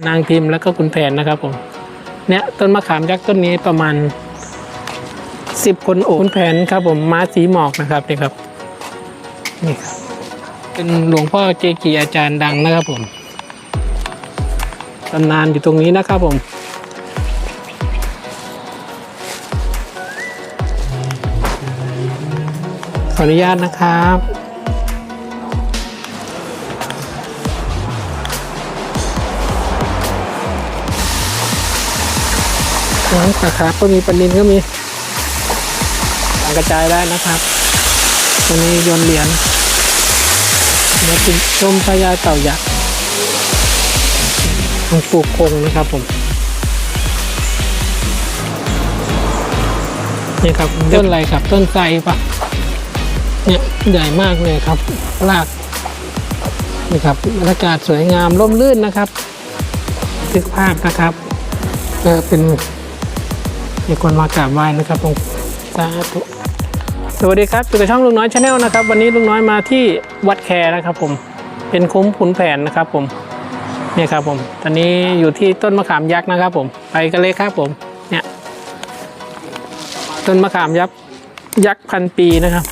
นางพิมพ์แล้วก็คุณแผนนะครับผมเนี่ยต้นมะขามยักษ์ต้นนี้ประมาณสิบคนโอบคุณแผนครับผมม้าสีหมอกนะครับนี่ครับนี่ครับเป็นหลวงพ่อเจกีอาจารย์ดังนะครับผมตำนานอยู่ตรงนี้นะครับผมขออนุญาตนะครับ น้ำปลาคาร์ฟก็มีปนินก็มีสางกระจายได้นะครับ ตัวนี้โยนเหรียญเดี๋ยวเป็นชมพญาเต่ายักษ์มันปลูกคงนะครับผมนี่ครับต้นอะไรครับต้นไทรปะเนี่ยใหญ่มากเลยครับรากนี่ครับบรรยากาศสวยงามร่มรื่นนะครับทึกภาพนะครับเออเป็น มีคนมากราบไหว้นะครับผมสาธุสวัสดีครับอยู่กับช่องลุงน้อยชาแนลนะครับ วันนี้ลุงน้อยมาที่วัดแคร์นะครับผมเป็นคุ้มขุนแผนนะครับผมเนี่ยครับผมตอนนี้อยู่ที่ต้นมะขามยักษ์นะครับผมไปกันเลยครับผมเนี่ยต้นมะขามยักษ์ยักษ์พันปีนะครับ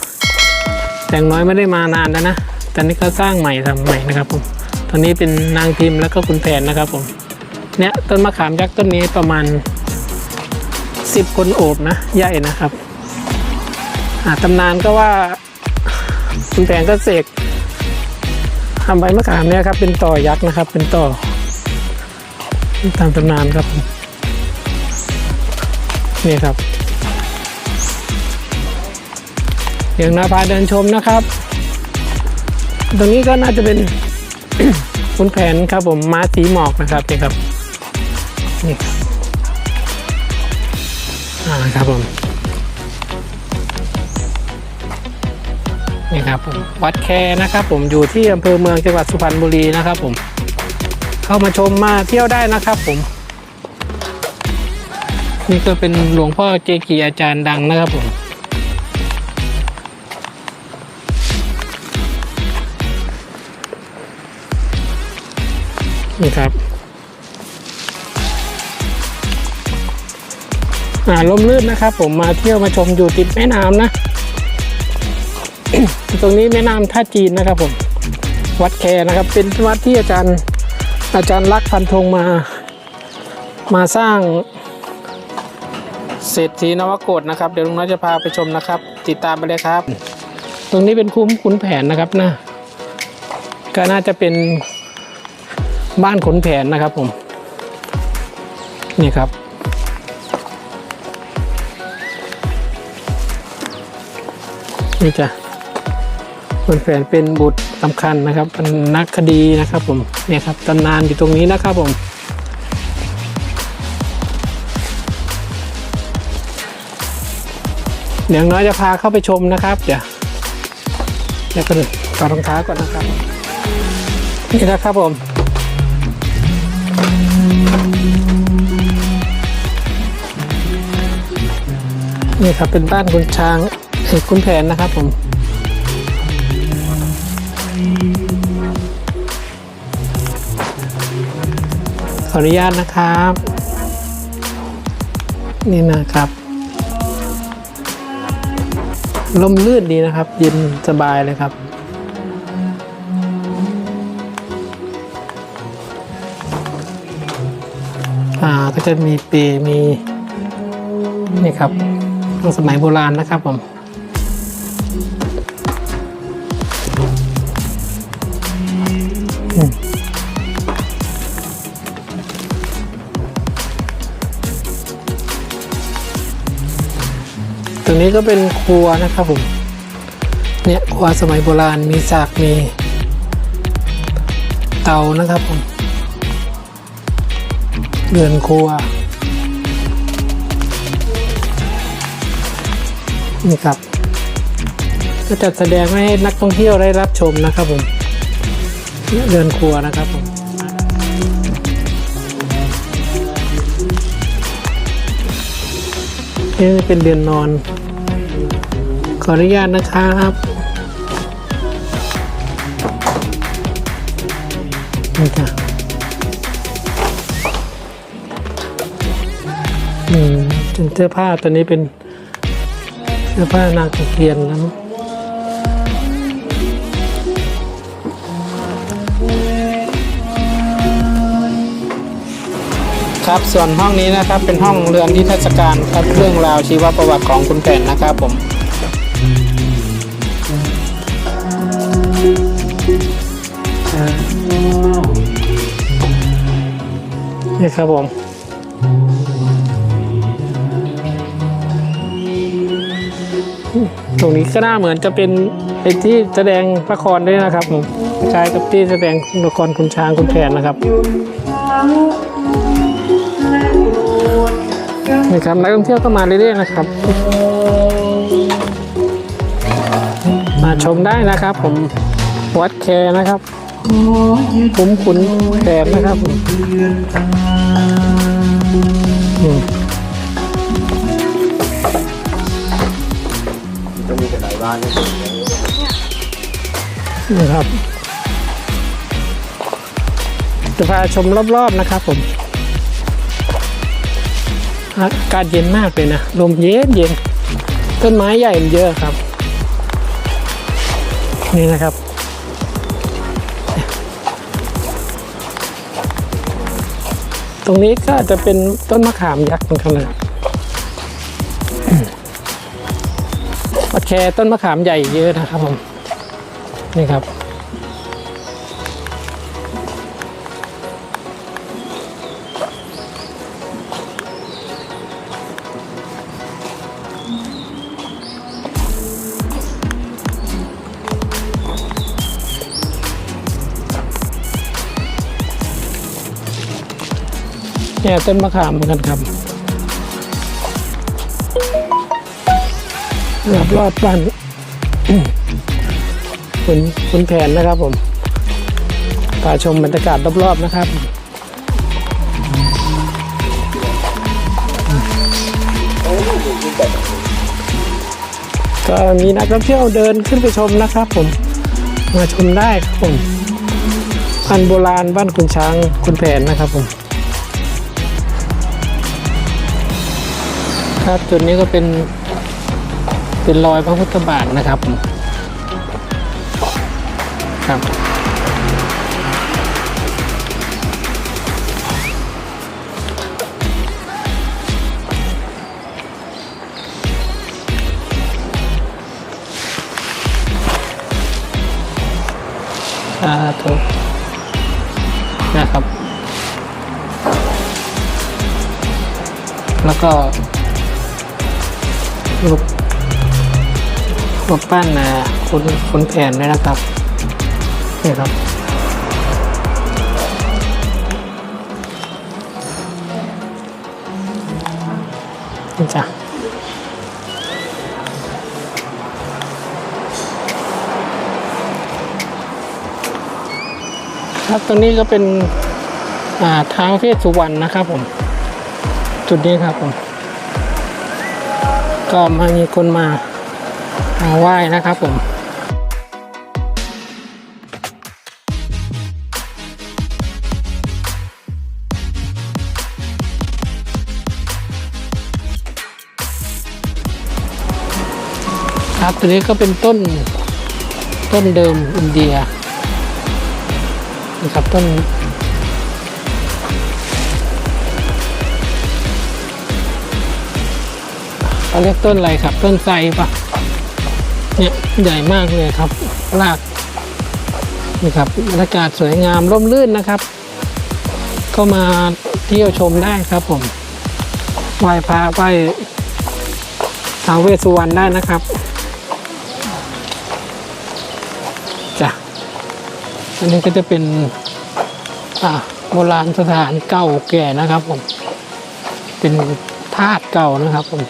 แต่งน้อยไม่ได้มานานแล้วนะตอนนี้ก็สร้างใหม่ทำใหม่นะครับผมตอนนี้เป็นนางพิมพ์แล้วก็คุณแผนนะครับผมเนี่ยต้นมะขามยักษ์ต้นนี้ประมาณ สิบคนโอบนะ ใหญ่นะครับอาตำนานก็ว่าคุณแผงก็เสกทำใบมะขามเนี่ยครับ เป็นต่อยักษ์นะครับ เป็นต่อ ตามตำนานครับ นี่ครับเดี๋ยวนาพาเดินชมนะครับ ตรงนี้ก็น่าจะเป็นคุณแผนครับผมม้าสีหมอกนะครับนี่ครับนี่ครับ อ่าครับผมนี่ครับผมวัดแคนะครับ ผมอยู่ที่อำเภอเมืองจังหวัดสุพรรณบุรีนะครับ ผม เข้ามาชมมาเที่ยวได้นะครับ ผม นี่ก็เป็นหลวงพ่อเจกีอาจารย์ดังนะครับผมนี่ครับ อ่าลมลื่นนะครับ ผมมาเที่ยวมาชมอยู่ติดแม่น้ำนะ ตรงนี้แม่น้ำท่าจีนนะครับ ผม วัดแคนะครับ เป็นวัดที่อาจารย์อาจารย์ลักพันธงมา มาสร้างเศรษฐีนวโกฏนะครับเดี๋ยวลุงน้อยจะพาไปชมนะครับ ติดตามไปเลยครับ ตรงนี้เป็นคุ้มขุนแผนนะครับนะก็น่าจะเป็นบ้านขุนแผนนะครับผม นี่ครับ นี่จ้ะคุณแฟนเป็นบุตรสำคัญนะครับเป็นนักคดีนะครับผมเนี่ยครับตำนานอยู่ตรงนี้นะครับผมเดี๋ยวน้อยจะพาเข้าไปชมนะครับ เดี๋ยวเดี๋ยวก็ต่อรองเท้าก่อนนะครับ นี่นะครับผม นี่ครับเป็นบ้านคุณช้าง เอกคุณแผนนะครับผมขออนุญาตนะครับ นี่นะครับลมลื่นดีนะครับ เย็นสบายเลยครับ อ่าก็จะมีเปรมี นี่ครับสมัยโบราณนะครับผม รงนี้ก็เป็นครัวนะครับผม เนี่ยครัวสมัยโบราณมีสากมี เตานะครับผมเรือนครัว นี่ครับ ก็จัดแสดงให้นักท่องเที่ยวได้รับชมนะครับผมเรือนครัวนะครับผมนี่เป็นเรือนนอน ขออนุญาตนะครับนี่จ้ะอืมเป็นเสื้อผ้าตัวนี้เป็นเสื้อผ้านางตะเคียนนะครับส่วนห้องนี้นะครับเป็นห้องเรือนที่เทศกาลครับเรื่องราวชีวประวัติของคุณแก่นนะครับผม นี่ครับผมตรงนี้ก็น่าเหมือนจะเป็นไอ้ที่แสดงละครด้วยนะครับผมคล้ายกับที่แสดงละครคุณช้างคุณแผนนะครับนี่ครับนักท่องเที่ยวก็มาเรื่อยๆนะครับ มาชมได้นะครับ ผมวัดแคนะครับ คุ้มขุนแผนนะครับผมอืมจะมีแต่หลายบ้านเนี่ยนี่ครับ จะพาชมรอบๆนะครับผม อากาศเย็นมากเลยนะ ลมเย็นเย็นต้นไม้ใหญ่เยอะครับ นี่นะครับ รงนี้ก็จะเป็นต้นมะขามยักษ์เหมือนกันเลยวัดแคต้นมะขามใหญ่เยอะนะครับผม นี่ครับ เนี่ยต้นมะขามเหมือนกันครับรอบรอบบ้านคุณคุณแผนนะครับผมพาชมบรรยากาศรอบๆนะครับก็มีนักท่องเที่ยวเดินขึ้นไปชมนะครับ ผม มาชมได้ครับผมพันโบราณบ้านคุณช้างคุณแผนนะครับผม ครับ จุดนี้ก็เป็นเป็นรอยพระพุทธบาทนะครับครับสาธุนะครับ แล้วก็ รูปรูปปั้นนะคุณคุณแผนด้วยนะครับนี่ครับนี่จ้ะครับตรงนี้ก็เป็นอ่าท้าวเวสสุวรรณนะครับผม จุดนี้ครับผม ก็มามีคนมามาไหว้นะครับผมครับตัวนี้ก็เป็นต้นต้นเดิมอินเดียนะครับต้น เขาเรียกต้นอะไรครับ ต้นไทรปะเนี่ยใหญ่มากเลยครับรากนี่ครับบรรยากาศสวยงามร่มรื่นนะครับ ก็มาเที่ยวชมได้ครับผมไหว้พระไหว้ทาวเวสสุวรรณได้นะครับจ้ะอันนี้ก็จะเป็นอ่าโบราณสถานเก่าแก่นะครับผม เป็นธาตุเก่านะครับผม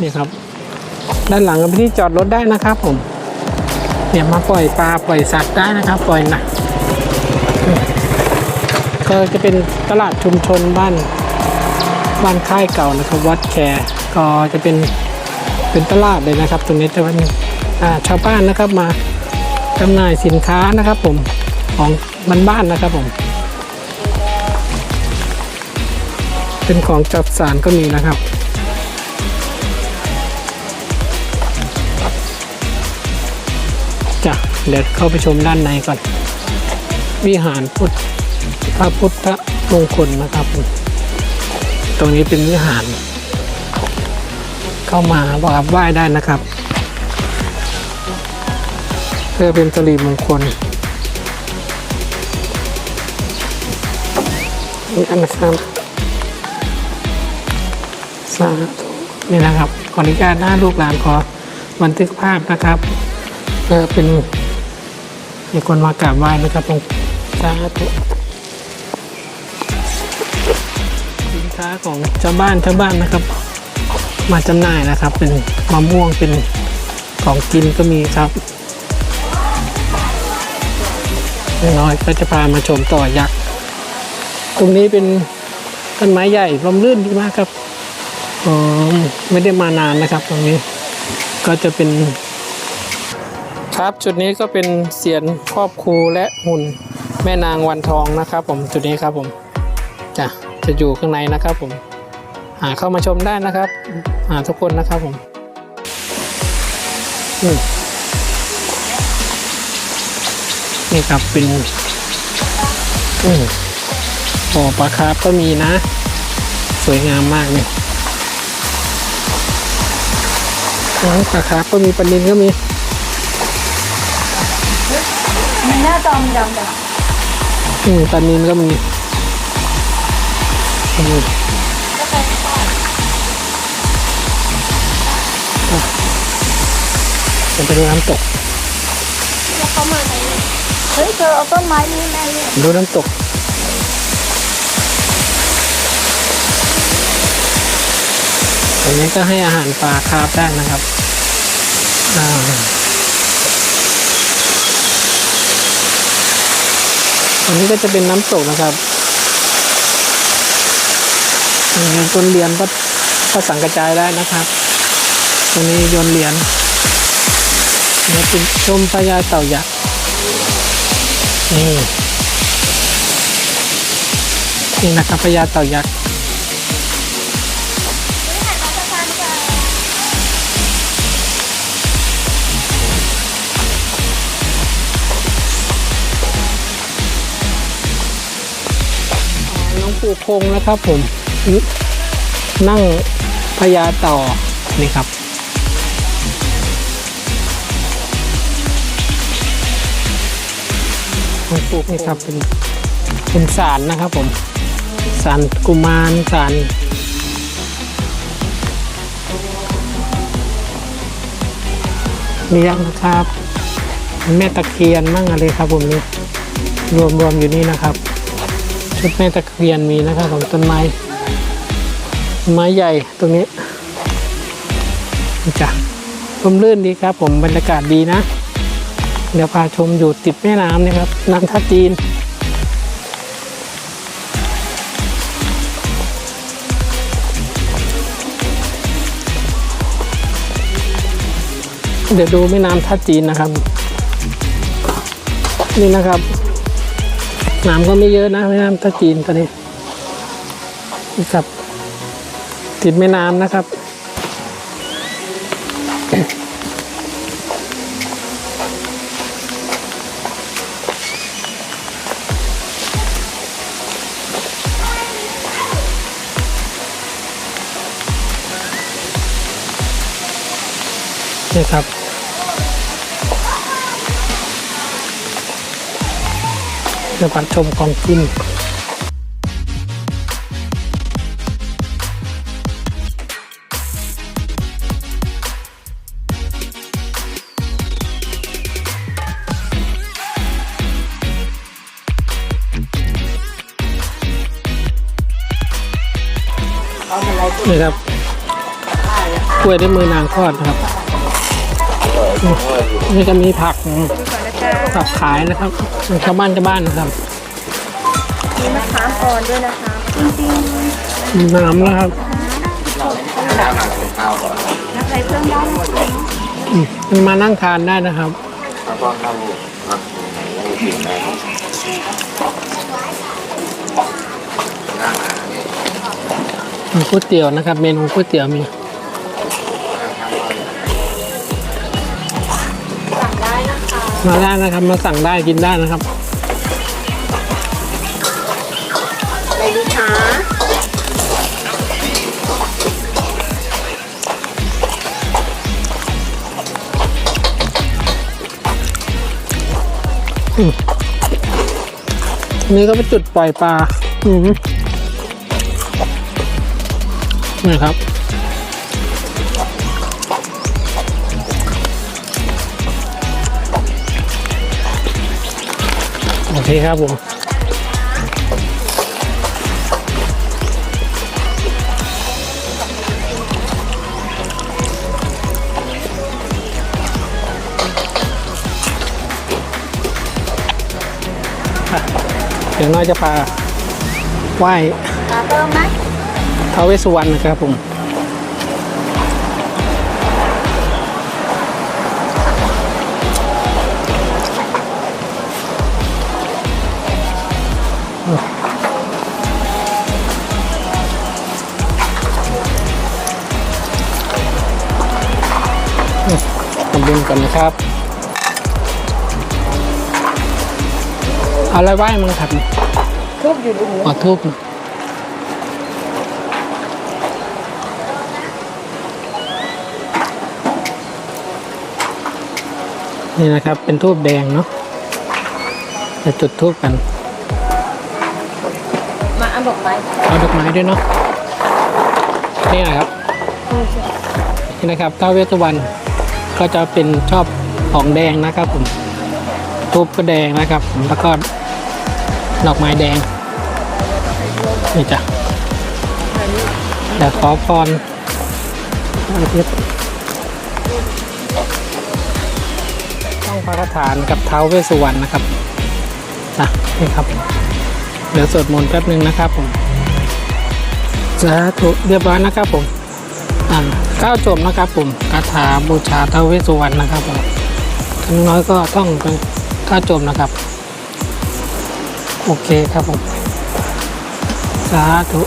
นี่ครับ ด้านหลังก็เป็นที่จอดรถได้นะครับผมเนี่ยมาปล่อยปลาปล่อยสัตว์ได้นะครับ ปล่อยนะก็จะเป็นตลาดชุมชนบ้านบ้านค่ายเก่านะครับวัดแคร์ก็จะเป็นเป็นตลาดเลยนะครับ ตรงนี้จะเป็นชาวบ้านนะครับมาจำหน่ายสินค้านะครับผมของบ้านๆนะครับผม เป็นของจัดสารก็มีนะครับ เดี๋ยวเข้าไปชมด้านในก่อน วิหารพุทธพระพุทธมงคลนะครับ ตรงนี้เป็นวิหาร เข้ามากราบไหว้ได้นะครับ เพื่อเป็นสิริมงคลนี่อันนะครับสาธุนี่นะครับขออนุญาตหน้าลูกหลานขอบันทึกภาพนะครับเพื่อเป็น มีคนมากราบไหว้นะครับตรงสาธุสินค้าของชาวบ้านชาวบ้านนะครับ มาจำหน่ายนะครับ เป็นมะม่วงเป็นของกินก็มีครับน้อยก็จะพามาชมต่อยักษ์ตรงนี้เป็นต้นไม้ใหญ่ร่มรื่นดีมากครับอ๋อไม่ได้มานานนะครับ ตรงนี้ก็จะเป็น ครับ จุดนี้ก็เป็นเสียนครอบครูและหุ่นแม่นางวันทองนะครับ ผมจุดนี้ครับผมจะจะอยู่ข้างในนะครับ ผมหาเข้ามาชมได้นะครับหาทุกคนนะครับผมอืมนี่ครับเป็นอืมบ่อปลาคาร์ฟก็มีนะ สวยงามมากเลยโอ้ปลาคาร์ฟก็มีปลานินก็มี ในหน้าจอมนดำแบบอืมปลานินก็มีอืมจะไปดูน้ำตก แล้วเขามาไหนเนี่ยเฮ้ยเธอเอาต้นไม้นี้แม่เนี่ยดูน้ำตก ตรงนี้ก็ให้อาหารปลาคาร์ฟได้นะครับ อ่า อันนี้ก็จะเป็นน้ำตกนะครับมีต้นเหรียญก็ก็สั่งกระจายได้นะครับตัวนี้โยนเหรียญนี่เป็นชมพญาเต่ายักษ์นี่นี่นะครับพญาเต่ายักษ์ ปู่คงนะครับผมนั่งพญาต่อนี่ครับ ปู่นี่ครับเป็นเป็นสารนะครับผมสารกุมารสารเลี้ยงนะครับ แม่ตะเคียนมั่งอะไรครับผมนี่รวมรวมอยู่นี่นะครับ ชุดแม่ตะเคียนมีนะครับของต้นไม้ต้นไม้ใหญ่ตรงนี้จ้ะร่มรื่นดีครับ ผมบรรยากาศดีนะ เดี๋ยวพาชมอยู่ติดแม่น้ำนี่ครับ น้ำท่าจีนเดี๋ยวดูแม่น้ำท่าจีนนะครับ นี่นะครับ น้ำก็ไม่เยอะนะแม่น้ำท่าจีนตอนนี้ครับ ติดแม่น้ำนะครับนี่ครับ เดี๋ยวปัดชมของกินนี่ครับกล้วยด้วยมือนางทอดครับนี่ก็มีผัก ผักขายนะครับชาวบ้านชาวบ้านนะครับมีมะขามอ่อนด้วยนะคะจริงมีน้ำนะครับๆนักใส่เครื่องได้นะคะอืมมันมานั่งทานได้นะครับแล้วก็เข้าพักในกินได้นั่งหาเนี่ยมีก๋วยเตี๋ยวนะครับ เมนูก๋วยเตี๋ยวมี มาได้นะครับ มาสั่งได้กินได้นะครับอะไรดีคะนี่ก็เป็นจุดปล่อยปลา อืมนี่ครับ โอเคครับผมเดี๋ยวน้อยจะพาไหว้ตาเติมไหมท้าวเวสสุวรรณนะครับผม ก่อนนะครับเอาอะไรไหว้มั้งครับทูบอยู่ตรงนี้ขอทูบนี่นะครับ เป็นทูบแดงเนาะจะจุดทูบกัน มาอันบอกไปเอาดอกไม้ด้วยเนาะนี่นะครับนี่นะครับท้าวเวสสุวรรณ ก็จะเป็นชอบของแดงนะครับผมทูบก็แดงนะครับผมแล้วก็ดอกไม้แดงนี่จ้ะเดี๋ยวขอพรอาทิตย์ต้องพระคาถานกับเท้าเวสุวรรณนะครับนะนี่ครับเดี๋ยวสวดมนต์แป๊บหนึ่งนะครับผมสาธุเรียบร้อยนะครับผมอ่าก้าวจบนะครับผม ถาบูชาเท้าวเวสสุวรรณนะครับผมทั้งน้อยก็ต้องเป็นก้าจบนะครับ โอเคครับผม สาธุ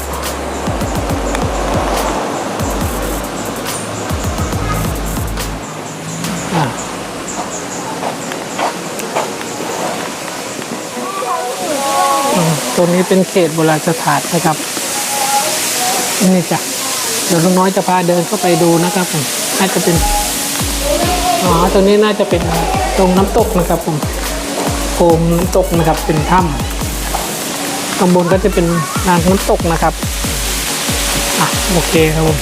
ตรงนี้เป็นเขตโบราณสถานนะครับ นี่จ้ะ เดี๋ยวลุงน้อยจะพาเดินเข้าไปดูนะครับผม น่าจะเป็นอ๋อตรงนี้น่าจะเป็นตรงน้ำตกนะครับผมโคมน้ำตกนะครับเป็นถ้ำข้างบนก็จะเป็นลานน้ำตกนะครับอะโอเคครับผม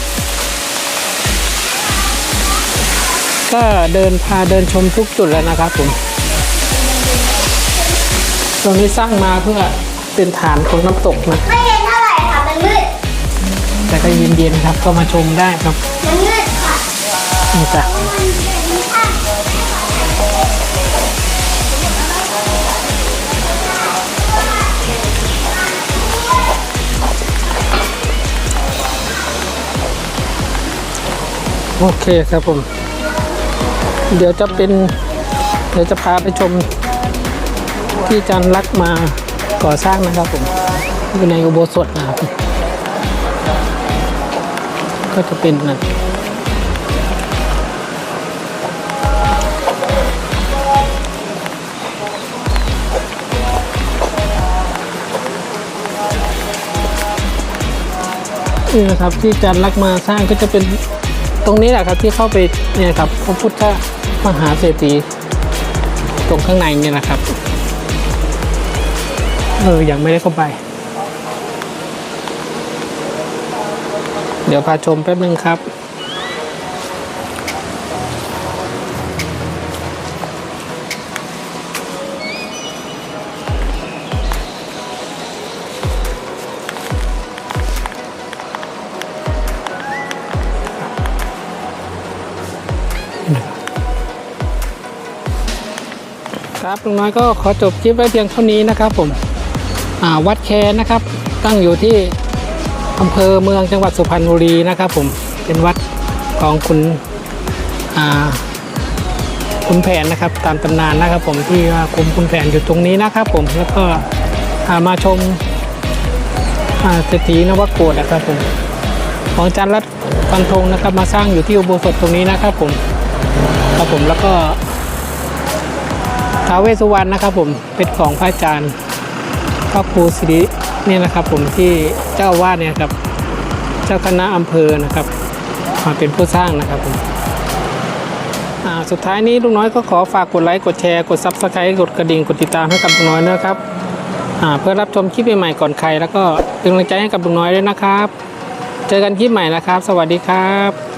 ก็เดินพาเดินชมทุกจุดแล้วนะครับผมตรงนี้สร้างมาเพื่อเป็นฐานของน้ำตกนะไม่เย็นเท่าไหร่ค่ะมันมืดแต่ก็เย็นๆครับก็มาชมได้ครับมันมืดค่ะ นี่จ้ะโอเคครับผม เดี๋ยวจะเป็น เดี๋ยวจะพาไปชมที่จันรักมาก่อสร้างนะครับผมอยู่ในอุโบสถนะครับ ก็จะเป็นนะ นี่นะครับที่อาจันรักมาสร้างก็จะเป็นตรงนี้แหละครับที่เข้าไปเนี่ยครับพระพุทธมหาเศรษฐีตรงข้างในเนี่ยนะครับเออยังไม่ได้เข้าไป เดี๋ยวพาชมแป๊บนึงครับ ครับลุงน้อยก็ขอจบคลิปไว้เพียงเท่านี้นะครับผมวัดแคนะครับตั้งอยู่ที่อำเภอเมืองจังหวัดสุพรรณบุรีนะครับผมเป็นวัดของคุณคุณแผนนะครับตามตำนานนะครับผมที่ว่าคุมคุณแผนอยู่ตรงนี้นะครับผมแล้วก็มาชมเศรษฐีนวโกฏนะครับผมของจารย์รัตน์ปันธงนะครับมาสร้างอยู่ที่อุโบสถตรงนี้นะครับผมครับผมแล้วก็ ท้าเวสุวรรณนะครับผมเป็นของพระอาจารย์พระครูสิริเนี่ยนะครับ ผมที่เจ้าวาสเนี่ยครับ เจ้าคณะอำเภอนะครับ มาเป็นผู้สร้างนะครับผมสุดท้ายนี้ลุงน้อยก็ขอฝากกดไลค์กดแชร์กดซับสไครต์กดกระดิ่งกดติดตามให้กับลุงน้อยนะครับเพื่อรับชมคลิปใหม่ๆก่อนใคร แล้วก็เป็นกำลังใจให้กับลุงน้อยด้วยนะครับ เจอกันคลิปใหม่นะครับ สวัสดีครับ